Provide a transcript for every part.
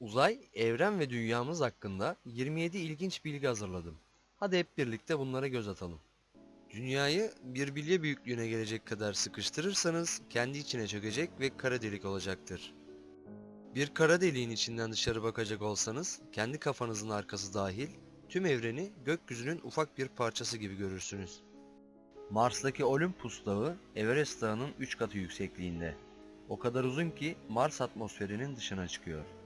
Uzay, evren ve dünyamız hakkında 27 ilginç bilgi hazırladım. Hadi hep birlikte bunlara göz atalım. Dünyayı bir bilye büyüklüğüne gelecek kadar sıkıştırırsanız kendi içine çökecek ve kara delik olacaktır. Bir kara deliğin içinden dışarı bakacak olsanız kendi kafanızın arkası dahil tüm evreni gökyüzünün ufak bir parçası gibi görürsünüz. Mars'taki Olympus Dağı Everest Dağı'nın 3 katı yüksekliğinde. O kadar uzun ki Mars atmosferinin dışına çıkıyor.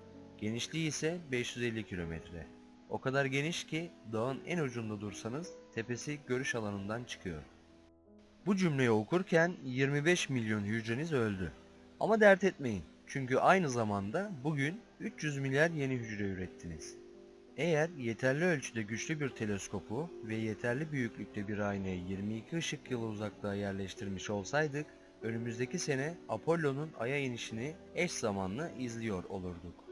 Genişliği ise 550 kilometre. O kadar geniş ki dağın en ucunda dursanız tepesi görüş alanından çıkıyor. Bu cümleyi okurken 25 milyon hücreniz öldü. Ama dert etmeyin. Çünkü aynı zamanda bugün 300 milyar yeni hücre ürettiniz. Eğer yeterli ölçüde güçlü bir teleskopu ve yeterli büyüklükte bir aynayı 22 ışık yılı uzaklığa yerleştirmiş olsaydık, önümüzdeki sene Apollo'nun Ay'a inişini eş zamanlı izliyor olurduk.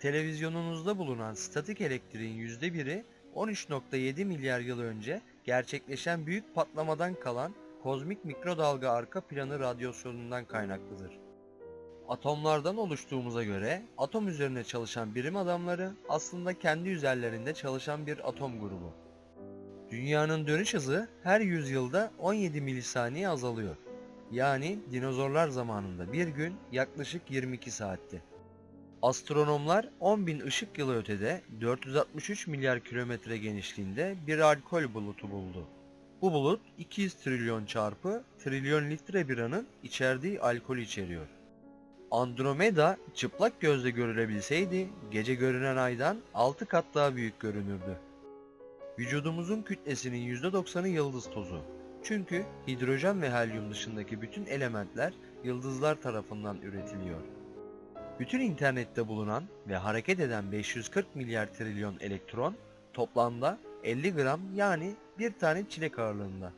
Televizyonunuzda bulunan statik elektriğin %1'i 13.7 milyar yıl önce gerçekleşen büyük patlamadan kalan kozmik mikrodalga arka planı radyasyonundan kaynaklıdır. Atomlardan oluştuğumuza göre atom üzerine çalışan bilim adamları aslında kendi üzerlerinde çalışan bir atom grubu. Dünyanın dönüş hızı her yüzyılda 17 milisaniye azalıyor. Yani dinozorlar zamanında bir gün yaklaşık 22 saatti. Astronomlar 10.000 ışık yılı ötede 463 milyar kilometre genişliğinde bir alkol bulutu buldu. Bu bulut 200 trilyon çarpı trilyon litre biranın içerdiği alkol içeriyor. Andromeda çıplak gözle görülebilseydi gece görünen aydan 6 kat daha büyük görünürdü. Vücudumuzun kütlesinin %90'ı yıldız tozu. Çünkü hidrojen ve helyum dışındaki bütün elementler yıldızlar tarafından üretiliyor. Bütün internette bulunan ve hareket eden 540 milyar trilyon elektron toplamda 50 gram yani bir tane çilek ağırlığında.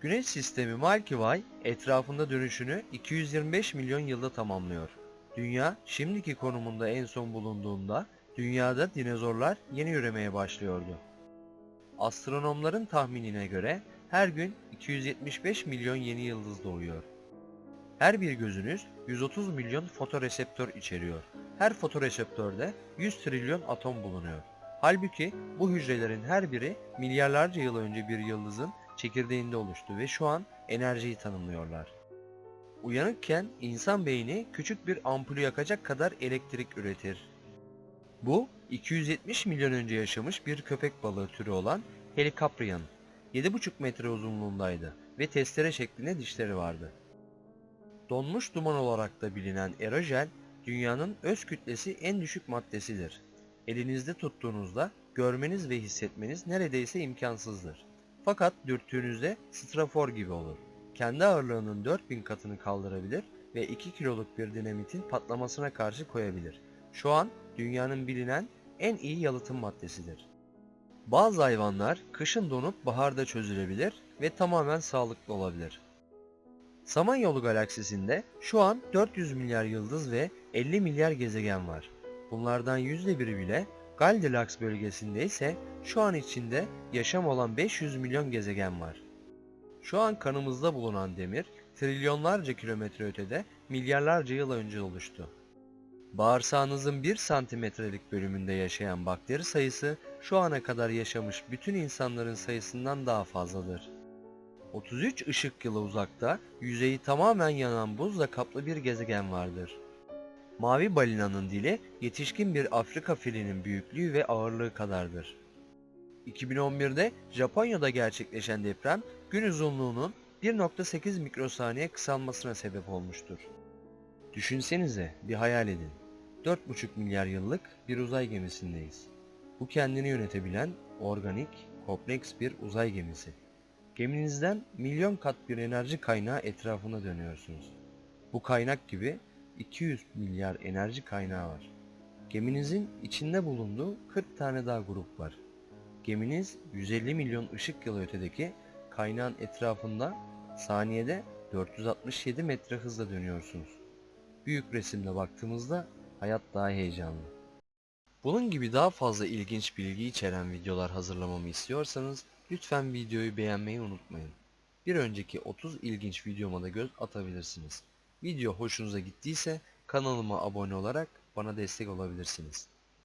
Güneş sistemi Milky Way etrafında dönüşünü 225 milyon yılda tamamlıyor. Dünya şimdiki konumunda en son bulunduğunda dünyada dinozorlar yeni üremeye başlıyordu. Astronomların tahminine göre her gün 275 milyon yeni yıldız doğuyor. Her bir gözünüz 130 milyon fotoreseptör içeriyor. Her fotoreseptörde 100 trilyon atom bulunuyor. Halbuki bu hücrelerin her biri milyarlarca yıl önce bir yıldızın çekirdeğinde oluştu ve şu an enerjiyi tanımlıyorlar. Uyanıkken insan beyni küçük bir ampulü yakacak kadar elektrik üretir. Bu 270 milyon önce yaşamış bir köpek balığı türü olan Helicaprion. 7,5 metre uzunluğundaydı ve testere şeklinde dişleri vardı. Donmuş duman olarak da bilinen aerojel, dünyanın öz kütlesi en düşük maddesidir. Elinizde tuttuğunuzda görmeniz ve hissetmeniz neredeyse imkansızdır. Fakat dürttüğünüzde strafor gibi olur. Kendi ağırlığının 4000 katını kaldırabilir ve 2 kiloluk bir dinamitin patlamasına karşı koyabilir. Şu an dünyanın bilinen en iyi yalıtım maddesidir. Bazı hayvanlar kışın donup baharda çözülebilir ve tamamen sağlıklı olabilir. Samanyolu galaksisinde şu an 400 milyar yıldız ve 50 milyar gezegen var. Bunlardan %1'i bile Goldilocks bölgesinde ise şu an içinde yaşam olan 500 milyon gezegen var. Şu an kanımızda bulunan demir trilyonlarca kilometre ötede milyarlarca yıl önce oluştu. Bağırsağınızın 1 santimetrelik bölümünde yaşayan bakteri sayısı şu ana kadar yaşamış bütün insanların sayısından daha fazladır. 33 ışık yılı uzakta yüzeyi tamamen yanan buzla kaplı bir gezegen vardır. Mavi balinanın dili yetişkin bir Afrika filinin büyüklüğü ve ağırlığı kadardır. 2011'de Japonya'da gerçekleşen deprem gün uzunluğunun 1.8 mikrosaniye kısalmasına sebep olmuştur. Düşünsenize, bir hayal edin. 4,5 milyar yıllık bir uzay gemisindeyiz. Bu kendini yönetebilen, organik, kompleks bir uzay gemisi. Geminizden milyon kat bir enerji kaynağı etrafında dönüyorsunuz. Bu kaynak gibi 200 milyar enerji kaynağı var. Geminizin içinde bulunduğu 40 tane daha grup var. Geminiz 150 milyon ışık yılı ötedeki kaynağın etrafında saniyede 467 metre hızla dönüyorsunuz. Büyük resimde baktığımızda hayat daha heyecanlı. Bunun gibi daha fazla ilginç bilgi içeren videolar hazırlamamı istiyorsanız lütfen videoyu beğenmeyi unutmayın. Bir önceki 30 ilginç videoma da göz atabilirsiniz. Video hoşunuza gittiyse kanalıma abone olarak bana destek olabilirsiniz.